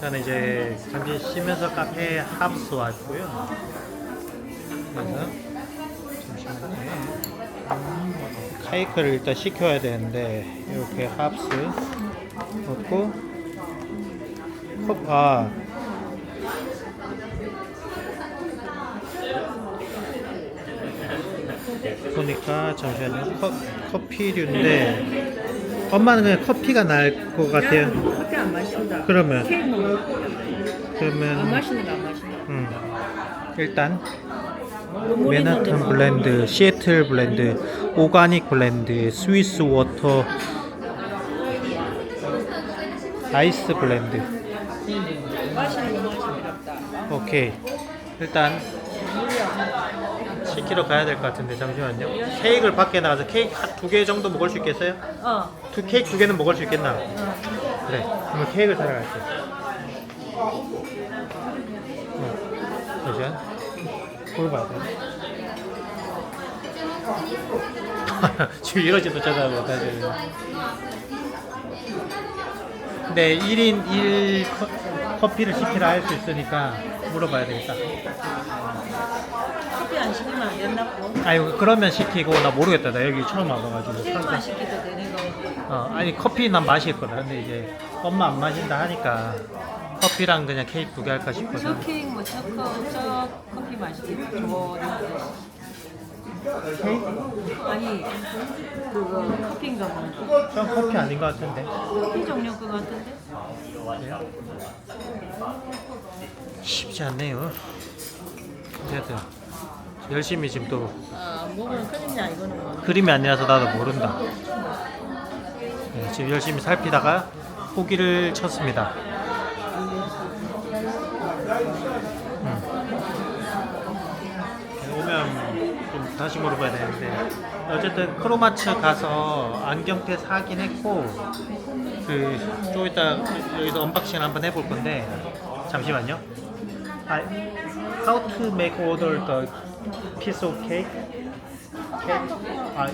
저는 이제 잠시 쉬면서 카페 합스 왔고요. 그래서 잠시만요. 케이크를 일단 시켜야 되는데 이렇게 합스 넣고 컵, 아 보니까 잠시만요 커, 커피류인데 엄마는 그냥 커피가 나을 것 같아요 커피 안 마신다. 그러면 케이크 먹을 거야. 안 그러면 마시는 거안 마신다. 음, 일단 물 있는데 맨하탄 뭐. 블렌드, 시애틀 블렌드, 오가닉 블렌드, 스위스 워터, 아이스 블렌드. 마시는 거. 오케이. 일단 시키러 가야 될 것 같은데 잠시만요. 케이크를 밖에 나가서 케이크 두 개 정도 먹을 수 있겠어요? 어. 두 케이크 두 개는 먹을 수 있겠나? 어. 그래. 그러면 케이크를 사러 갈게. 어. 잠시만. 물어봐야 돼. 지금 이러지도 쳐다보고 근데 1인 1 커피를 시키라 할 수 있으니까 물어봐야 되겠다. 안 시키면 안 된다고. 아니 그러면 시키고 나 모르겠다. 나 여기 처음 와봐가지고. 케이크만 시켜도 되는 거. 어, 아니 커피 난 마시겠거든. 근데 이제 엄마 안 마신다 하니까 커피랑 그냥 케이크 두 개 할까 싶어서. 저 케이크 뭐 저, 커, 저 커피. 저 케이크? 아니 그거 커피인가 뭐. 전 커피 아닌 것 같은데. 커피 종류 거 같은데. 쉽지 않네요. 어쨌든 열심히 지금 또아 뭐는 큰일이야 이거는 뭐. 그림이 아니라서 나도 모른다. 네, 지금 열심히 살피다가 포기를 쳤습니다. 음. 오면 좀 다시 물어봐야 되는데 어쨌든 크로마츠 가서 안경테 사긴 했고 그좀 이따 여기서 언박싱 한번 해볼 건데 잠시만요. 아, how to make order the piece of cake? cake? 아,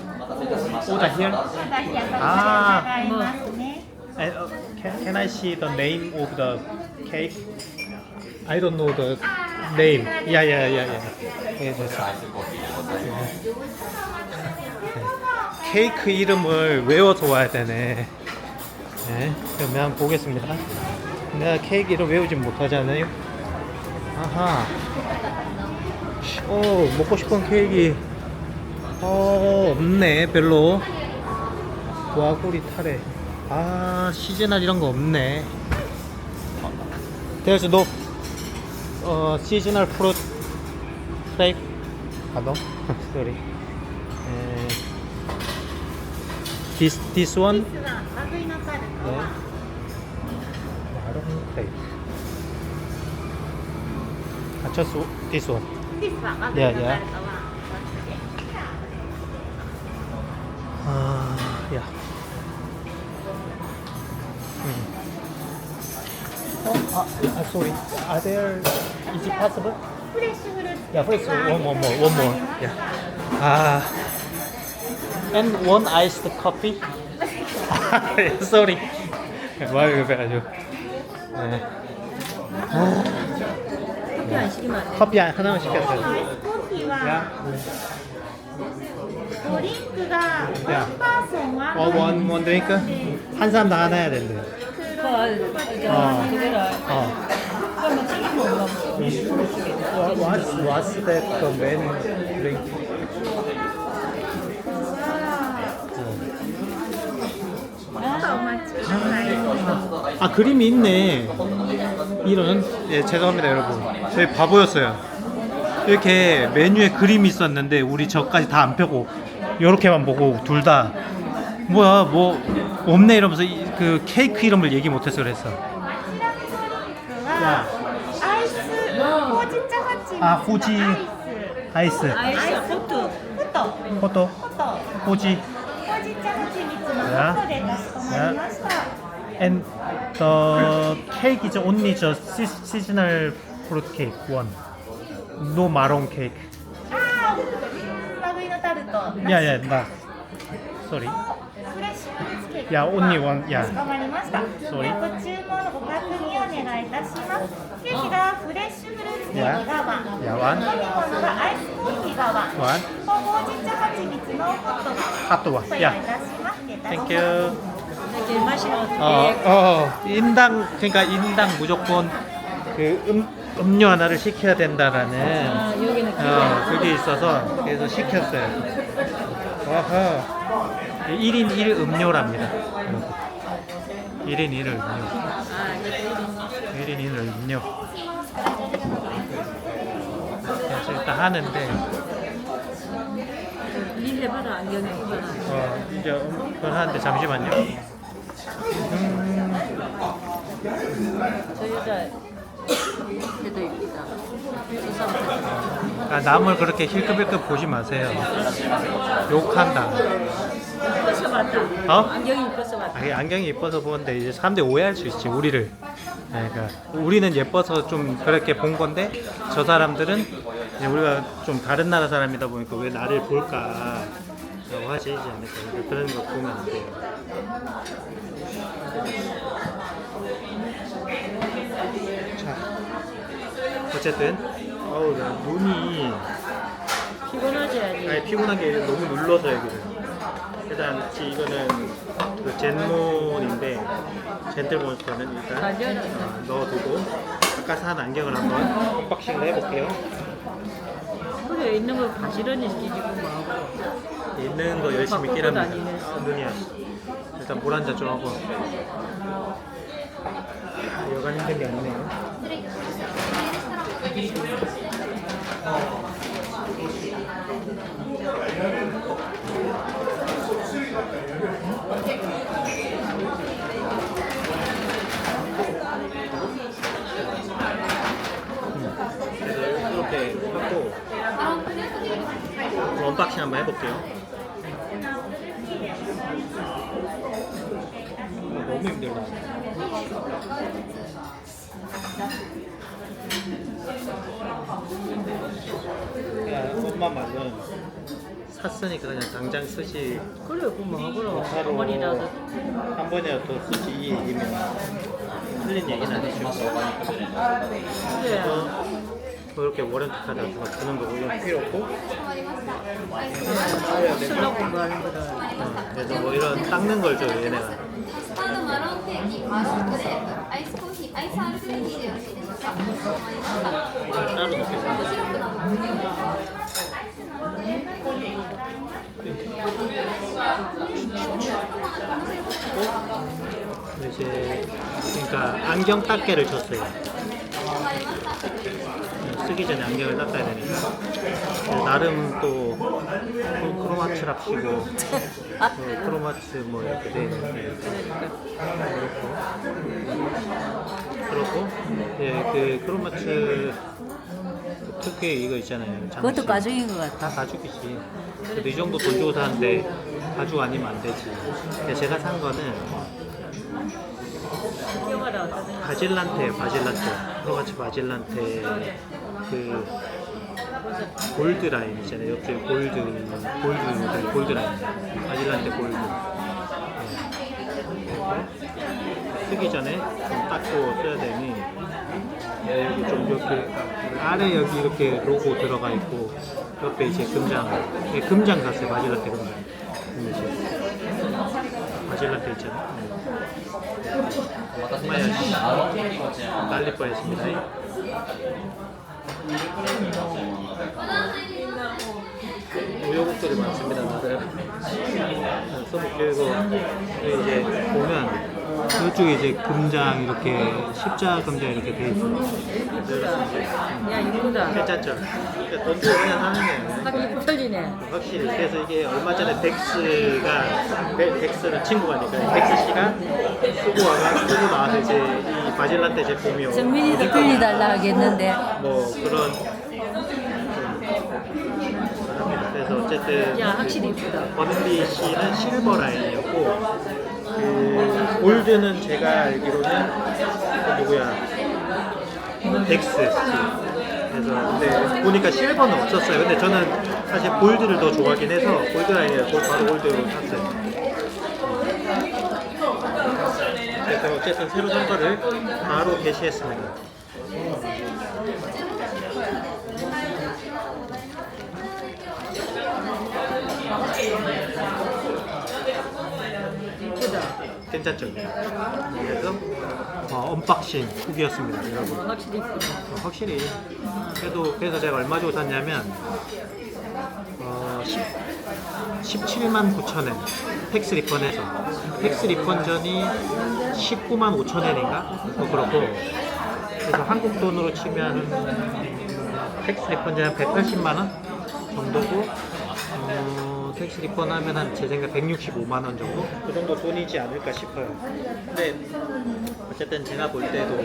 order here? 아, 뭐. And, uh, can, can I see the name of the cake? I don't know the name. Yeah, yeah, yeah, yeah. 예, 됐어. 네. 케이크 이름을 외워서 와야 되네. 네, 그러면 한번 보겠습니다. 내가 케이크 이름 외우지 못하잖아요. 아하. 오, 먹고 싶은 케이크. 어, 없네, 별로. 와구리 타레. 아, 시즈널 이런 거 없네. 어, There's no 어, flake. Pardon? Sorry. 에, this this one? 네. 마론 flake. 아, just this one. Yeah, yeah. 아, 야. 음. 어, 아, 아, sorry. Are there, is it possible? Yeah, fresh. One more, more, one more. Yeah. 아, and one iced coffee. yeah, sorry. 말 급해가지고. 네. 아, 커피 안 시키면 안 돼? 커피 하나만 시켜도 돼. 야. 아이스커피와 드링크가 원 파송 원 어, 원, 드링크? 한 사람당 하나 해야 된대. 어. 어. 어. 그러면 튀김 먹나 What's, what's that the main drink? 아, 아, 그림이 있네. 이런 예 죄송합니다 여러분 저희 바보였어요 이렇게 메뉴에 그림이 있었는데 우리 저까지 다 안 펴고 이렇게만 보고 둘 다 뭐야 뭐 없네 이러면서 이- 그 케이크 이름을 얘기 못해서 그랬어 はアイスほうじ茶蜂蜜 아 호지 アイス 아이스 아이스 포트. フト 포토 フト 호지 ほうじ茶蜂蜜のフトでかしこまりました and the cake is only just se- seasonal fruit cake one no maroon cake あー和栗のタルト yeah yeah nah sorry フレッシュフルーツケ 席 Yeah, only one. か Yeah. しこまりました。 Sorry. えっと注文のご確認をお願いいたします。ケーキがフレッシュフルーツケーキがワン。 Yeah, one. 飲み物がアイスコーヒーがワン。 One. とほうじ茶蜂蜜のホットが Hot one. ご用意いた Yeah. します。失礼いたします Thank you. 이렇게 마시는 어, 어떻게 어, 인당 그러니까 인당 무조건 그 음, 음료 하나를 시켜야 된다라는 아, 여기는 어, 그게 있어서 그래서 시켰어요. 어허. 1인 1 음료랍니다. 1인 1 음료. 아, 이게 1인 1 음료. 그래서 일단 하는데 일 해봐라 안경에 입어라. 어, 이제 그건 하는데 잠시만요. 음, 저 여자 걔도 이쁘다. 저 사람 아, 남을 그렇게 힐끔힐끔 보지 마세요. 욕한다. 이뻐서 봤다. 어? 안경이 이뻐서 봤다. 아니, 안경이 예뻐서 보는데 이제 사람들이 오해할 수 있지 우리를. 네, 그러니까 우리는 예뻐서 좀 그렇게 본 건데 저 사람들은 이제 우리가 좀 다른 나라 사람이다 보니까 왜 나를 볼까 라고 하시지 않을까 그러니까 그런 거 보면 안 돼요. 자, 어쨌든 어우 나 눈이 피곤하지. 아니 피곤한 게 너무 눌러서 여기를 일단 지- 이거는 그 젠몬인데 젠틀몬스터는 일단 가져라. 어, 넣어두고 아까 산 안경을 한번 언박싱을 해볼게요 그래 있는 거 가지런히 시키고 뭐. 있는 거 열심히 끼랍니다. 아, 눈이야 일단 물 한잔 좀 하고. 여간 힘든 게 아니네요. 그래서 이렇게 하고. 언박싱 한번 해볼게요. 너무 힘들다. 야, 엄마 말은 샀으니까 그냥 당장 쓰지 그래 그뭐 하고로 바로 한 번이라도 한 번이라도 더 쓰지 이 얘기면 틀린 얘기는 아니죠. 그래. 뭐 이렇게 워런티 카드 같은 거 주는 거고 이건 필요 없고 쓰려고 뭐 하는 거를. 어, 그래서 뭐 이런 닦는 걸 줘요 얘네가 スタードマロンケーキ、マロンクレープ、アイスコーヒー、アイスアルコーヒーでよろしいでしょうか。かしこまりました。 이걸 따로 넣겠습니다 シロップの方に 이제 그러니까 안경 닦개를 줬어요 쓰기 전에 안경을 닦아야 되니까 그래서 나름 또 크- 크로마츠랍시고 어, 크로마츠 뭐 이렇게 돼 있는데 그렇고 예, 그 크로마츠 특유의 이거 있잖아요. 그것도 가죽인 것 같아. 다 가죽이지. 그래도 이 정도 돈 주고 사는데 가죽 아니면 안 되지. 근데 제가 산 거는 바질란테, 바질란테. 크로마치 바질란테 그 골드 라인 있잖아요. 옆에 골드, 골드 골드 라인. 바질란테 골드. 네. 쓰기 전에 좀 닦고 써야 되니 네, 여기 좀 이렇게 아래 여기 이렇게 로고 들어가 있고 옆에 이제 금장 네, 금장 샀어요 바질라테 금장 이제 바질라테 있잖아요 날릴 뻔했습니다 우여곡절이 많습니다 다들 써볼게요 이거 이제 보면 이쪽에 이제 금장 이렇게 십자 금장 이렇게 돼 있어요 야 이쁘다. 괜찮죠? 그러니까 돈 주고 그냥 사는 거예요 하기 틀리네. 확실히 그래서 이게 얼마 전에 덱스가 덱- 덱스는 친구가 니까 덱스 씨가 쓰고 와가 쓰고 나와서 이제 이 바질란테 제품이 정민이도 틀리달라 하겠는데. 뭐 그런 좀. 그래서 어쨌든 야 확실히 이쁘다. 버는비 씨는 실버 라인이었고 그 골드는 제가 알기로는 그 누구야 덱스 씨. 그래서 근데 보니까 실버는 없었어요. 근데 저는 사실 골드를 더 좋아하긴 해서 골드 라인이라 바로 골드로 샀어요. 그래서 어쨌든 새로 산 거를 바로 게시했습니다. 이쁘다. 괜찮죠? 그래서 어, 언박싱 후기였습니다, 여러분. 확실히. 어, 확실히 그래도 그래서 제가 얼마 주고 샀냐면 어, 10, 17만 9천 엔 텍스 리펀에서 텍스 리펀 전이 19만 5천 엔인가 뭐 그렇고 그래서 한국 돈으로 치면 텍스 리펀 전한 180만 원 정도고 어, 텍스 리펀 하면 한 제 생각 165만 원 정도 그 정도 돈이지 않을까 싶어요. 근데 어쨌든 제가 볼 때도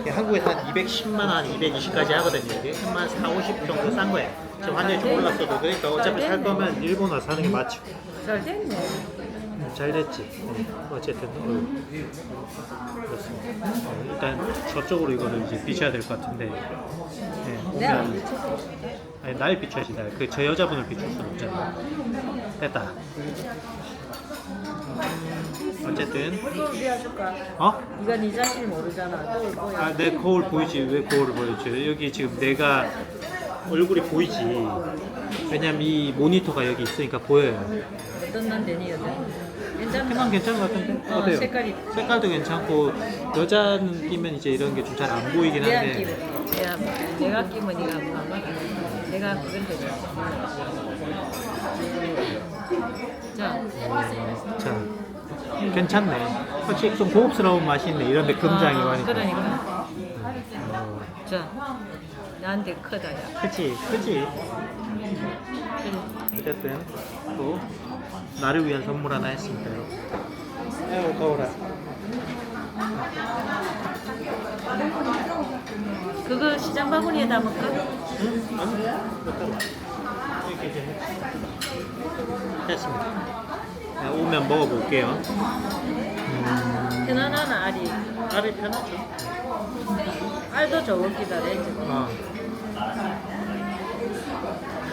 이게 한국에서 한 210만 원, 220까지 하거든요. 이게 한만 4, 50 정도 싼 거예요. 지금 환율이 좀 올랐어도 그러니까 어차피 살 거면 일본 와서 사는 게 맞죠. 잘 됐네. 음, 잘 됐지. 네. 어쨌든 어, 그렇습니다. 어, 일단 저쪽으로 이거를 이제 비춰야 될 것 같은데. 네, 내가 오면- 아니 날 비춰야지 날. 그저 여자분을 비출 수는 없잖아. 됐다. 음, 어쨌든 거울 비워줄까? 어? 네가 네 자신 모르잖아. 거울 보여. 아, 내 거울 보이지? 왜 거울을 보여줘? 여기 지금 내가 얼굴이 보이지. 왜냐면 이 모니터가 여기 있으니까 보여요. 어떤 난 되니 여자? 색감 괜찮은 것 같은데? 어, 어때요? 색깔이. 색깔도 괜찮고 여자는 끼면 이제 이런 게 좀 잘 안 보이긴 내가 한데 끼면 내가 내가 끼면 네가 안 맞아. 내가 그건 되지. 자, 자 괜찮네. 확실히 좀 고급스러운 맛이 있네. 이런데 아, 하니까. 그러니까. 어, 자, 나한테 크다 야. 크지, 크지. 어쨌든 또 나를 위한 선물 하나 했습니다. 아유 더워라. 그거 시장 바구니에 담을까? 응? 아니, 했습니다. 자, 오면 먹어볼게요. 음, 편안한 알이. 알이 편하죠. 알도 내 지금. 어.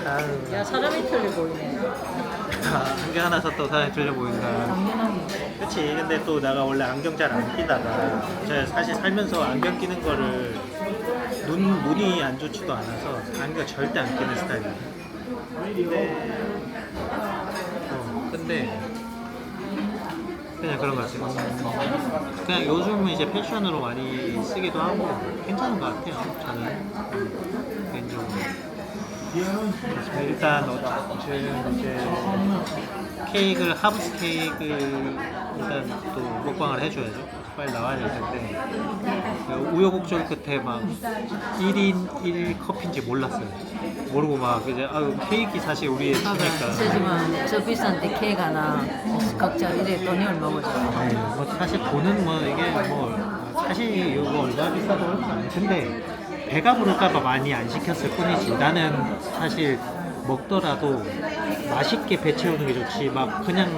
아유, 야 사람이 틀려 보이네. 아, 안경 하나 샀다고 사람이 틀려 보인다. 당연하게. 그치 근데 또 내가 원래 안경 잘 안 끼다가 제가 사실 살면서 안경 끼는 거를 눈 눈이 안 좋지도 않아서 안경 절대 안 끼는 스타일이에요 근데 어 근데 그냥 그런 것 같아요 그냥 요즘은 이제 패션으로 많이 쓰기도 하고 괜찮은 것 같아요 저는 음, 개인적으로 그렇습니다. 일단 어, 지금 이제 케이크를 하브스 케이크 일단 또 먹방을 해줘야죠. 빨리 나와야 될 텐데 우여곡절 끝에 막 1인 1컵인지 몰랐어요. 모르고 막 이제 아 케이크 사실 우리의 주니까 쓰지만 저 비싼데 케이크 하나 각자 이래 돈이 얼마 보자. 네, 뭐 사실 돈은 뭐 이게 뭐 사실 이거 얼마 비싸도 그렇지 않아요. 근데 배가 부를까봐 많이 안 시켰을 뿐이지 나는 사실 먹더라도 맛있게 배 채우는 게 좋지 막 그냥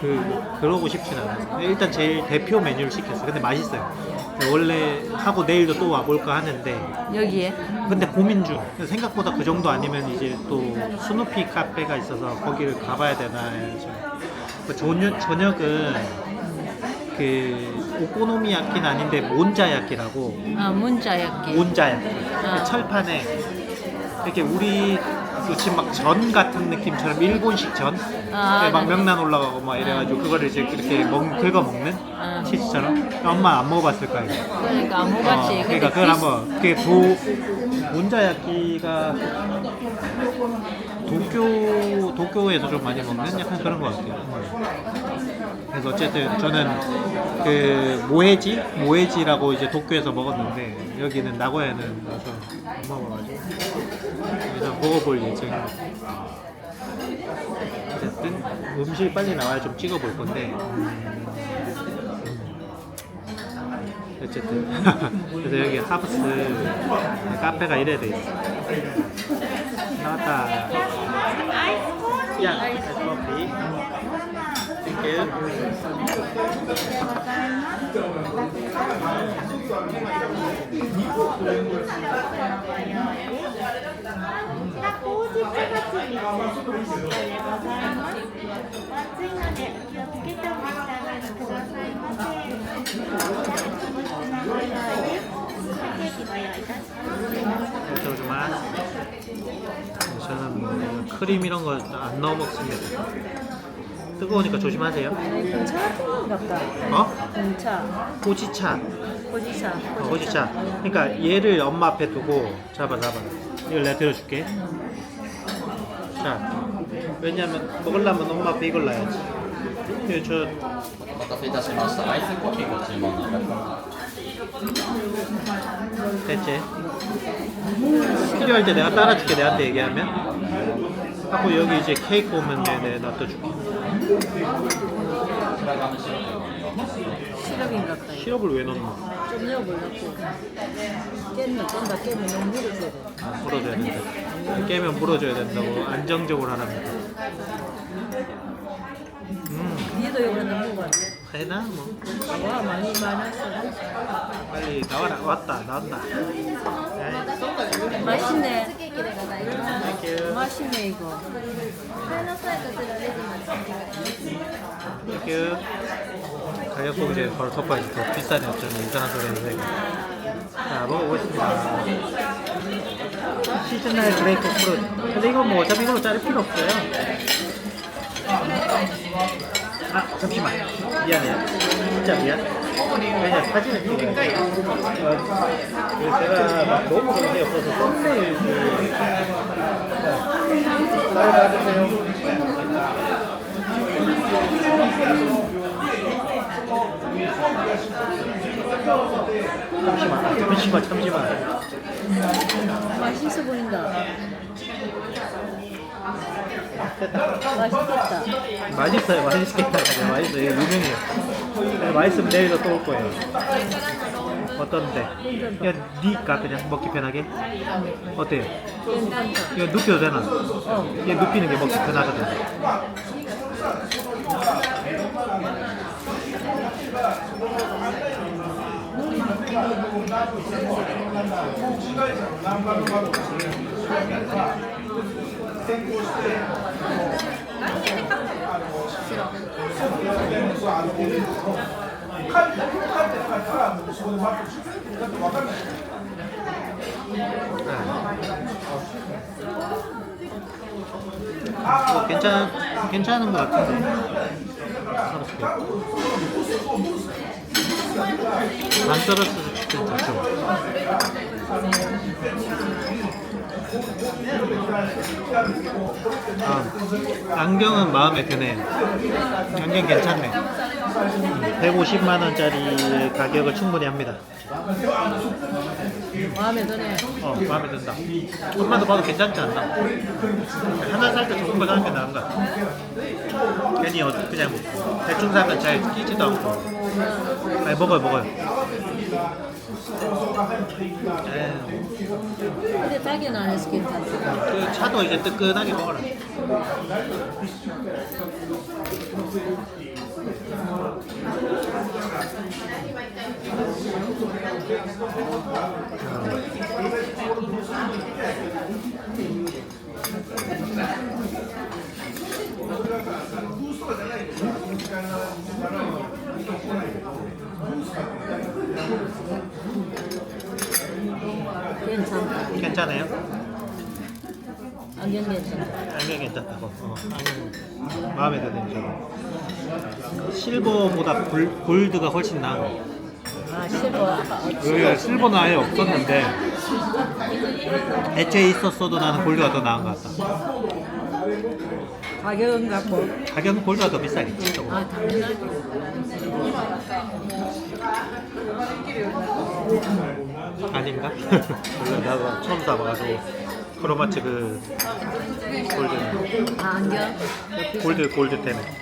그 그러고 싶진 않아요. 일단 제일 대표 메뉴를 시켰어요. 근데 맛있어요. 원래 하고 내일도 또 와볼까 하는데 여기에 근데 고민 중 생각보다 그 정도 아니면 이제 또 스누피 카페가 있어서 거기를 가봐야 되나 해서 그 저녁, 저녁은 그 오코노미야끼는 아닌데 몬자야끼라고 아 문자야끼. 몬자야끼 아. 그 철판에 이렇게 우리 그 지금 막전 같은 느낌처럼 일본식 전 아, 막 네. 명란 올라가고 막 이래가지고 그거를 이제 이렇게 먹, 긁어 먹는 아. 치즈처럼 엄마 안 먹어봤을 거야 이거. 그러니까 안 먹었지. 어, 그러니까 그걸 비스- 한번 그게 도 문자야끼가 도쿄 도쿄에서 좀 많이 먹는 약간 그런 것 같아요. 그래서 어쨌든 저는 그 모해지 모해지라고 이제 도쿄에서 먹었는데 여기는 나고야는 와서 못 먹어가지고 그래서 먹어볼 예정입니다. 어쨌든 음식이 빨리 나와야 좀 찍어볼 건데 어쨌든 그래서 여기 하브스 카페가 이래 돼 있어 나왔다 ケーキは用意いたす。 크림 이런 거 안 넣어 먹습니다. 뜨거우니까 조심하세요. 공차 같은 거 같다. 어? 공차, 호지차. 호지차. 어, 호지차. 그러니까 얘를 엄마 앞에 두고 잡아 잡아. 이걸 내가 들어줄게. 자, 왜냐면 먹으려면 엄마 앞에 이걸 놔야지. 이거 저 お待たせいたしました。アイスコーヒーご注文のお客様。 됐지? 필요할 때 내가 따라줄게 내한테 얘기하면 하고 여기 이제 케이크 오면 내내 놔둬줄게. 시럽인가 보다. 시럽을 왜 넣나? 좀 넣어보려고. 깨면 깬다 깨면 너무 무르거든. 부러져야 된다. 깨면 부러져야 된다고 안정적으로 하랍니다. 음, 니도 요번에 먹어봐. 해나 뭐 와 많이 많았어. 빨리 나와라 왔다 나왔다. 맛있네. ケーキでございます。 땡큐 맛있네 이거. 上の際こちらレジまでお願いします。 땡큐 가격 보고 이제 바로 덮어야지 더 비싸네 어쩌면 이상한 소리 해서 자 먹어보겠습니다 시즈널 그레이프 프루 근데 이거 뭐 어차피 이걸로 자를 필요 없어요 아 잠시만. 미안해요. 진짜 미안. 왜냐 사진을 찍으니까 어, 그 제가 막 너무 그런 게 없어서 썸네일 그 자, 잘 봐주세요 잠시만. 아, 잠시만 잠시만. 맛있어 보인다. 맛있겠다. 맛있어요 맛있겠다 네, 맛있어요 이거 유명해요 네, 맛있으면 내일도 또 올 거예요 어떤데? 야 니까 그냥 먹기 편하게 어때요? 이거 눕혀도 되나? 어. 이게 눕히는 게 먹기 편하거든 뭐 괜찮 괜찮은 것 같은데. 알았을게. 안 수도 좋죠. 아, 안경은 마음에 드네. 안경 괜찮네. 150만 원짜리 가격을 충분히 합니다. 마음에 드네. 어, 마음에 든다. 엄마도 봐도 괜찮지 않나? 하나 살 때 좋은 거 사는 게 나은 것 같아. 괜히 어, 그냥 대충 사면 잘 끼지도 않고. 아니, 먹어요, 먹어요. 근데 자기는 안 해서 괜찮다. 그 차도 이제 뜨끈하게 먹어라. 괜찮다. 괜찮아요? 안경 괜찮다. 안경 괜찮다고. 어, 안경 마음에 드네요, 저도. 실버보다 골, 골드가 훨씬 나은 아 실버 아까 여기가 실버는 아예 없었는데 애초에 있었어도 나는 골드가 더 나은 것 같다. 가격은 갖고. 가격은 골드가 더 비싸겠지. 조금. 아 당연하지. 아닌가? 몰라 나도 처음 사봐가지고 크로마치 그 골드 아 안경. 골드 골드 때문에 아,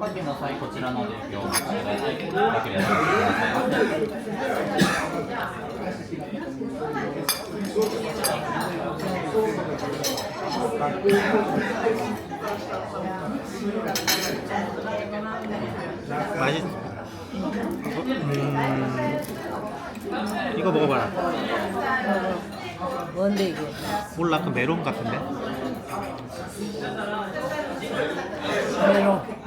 おかけの際こちらの伝票をお持ちくださいよければお持ちくださいませ 맛있. 음, 이거 먹어봐라. 뭔데 이게? 몰라, 그 메론 같은데? 메론.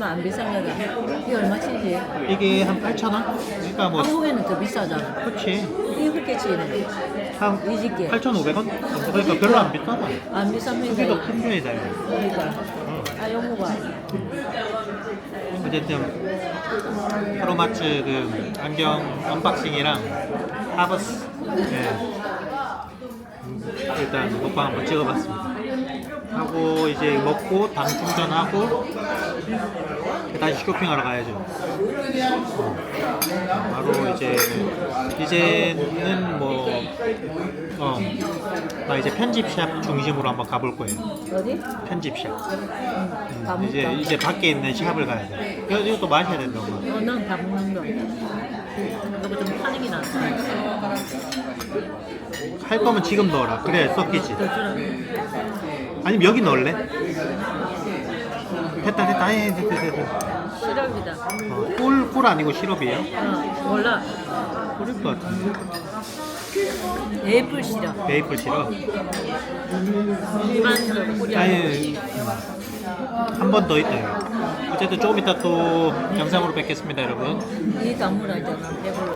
얼마 안 비싼 거다. 이게 얼마치지? 이게 한 8,000원? 그러니까 뭐, 한국에는 더 비싸잖아. 그치. 이게 그렇게 치네. 한 위집게. 8,500원? 그러니까 별로 안 비싸다. 안 크기도 편이다. 큰 편이다, 이거. 그러니까. 응. 아, 봐. 어쨌든 프로마츠 그 안경 언박싱이랑 하버스 예. 일단 먹방 한번 찍어봤습니다. 하고 이제 먹고 당 충전하고 다시 쇼핑하러 가야죠. 어. 바로 이제 이제는 뭐 어, 나 이제 편집샵 중심으로 한번 가볼 거예요. 어디? 편집샵. 음, 이제 먹다. 이제 밖에 있는 샵을 가야 돼. 이거 이것도 마셔야 된다고. 어, 난다 먹는 거. 이거 좀 파는 게 낫다. 할 거면 지금 넣어라. 그래 섞이지. 아니면 여기 넣을래? 됐다 됐다. 해 됐다 됐다. 시럽이다. 어, 꿀, 꿀 아니고 시럽이에요? 어, 몰라. 꿀일 것 같은데. 애플 시럽. 메이플 시럽. 일반적으로 뿌리 안 아니 한번 더 있다. 이거. 어쨌든 조금 이따 또 영상으로 뵙겠습니다, 여러분. 이 단물 알잖아. 배불러.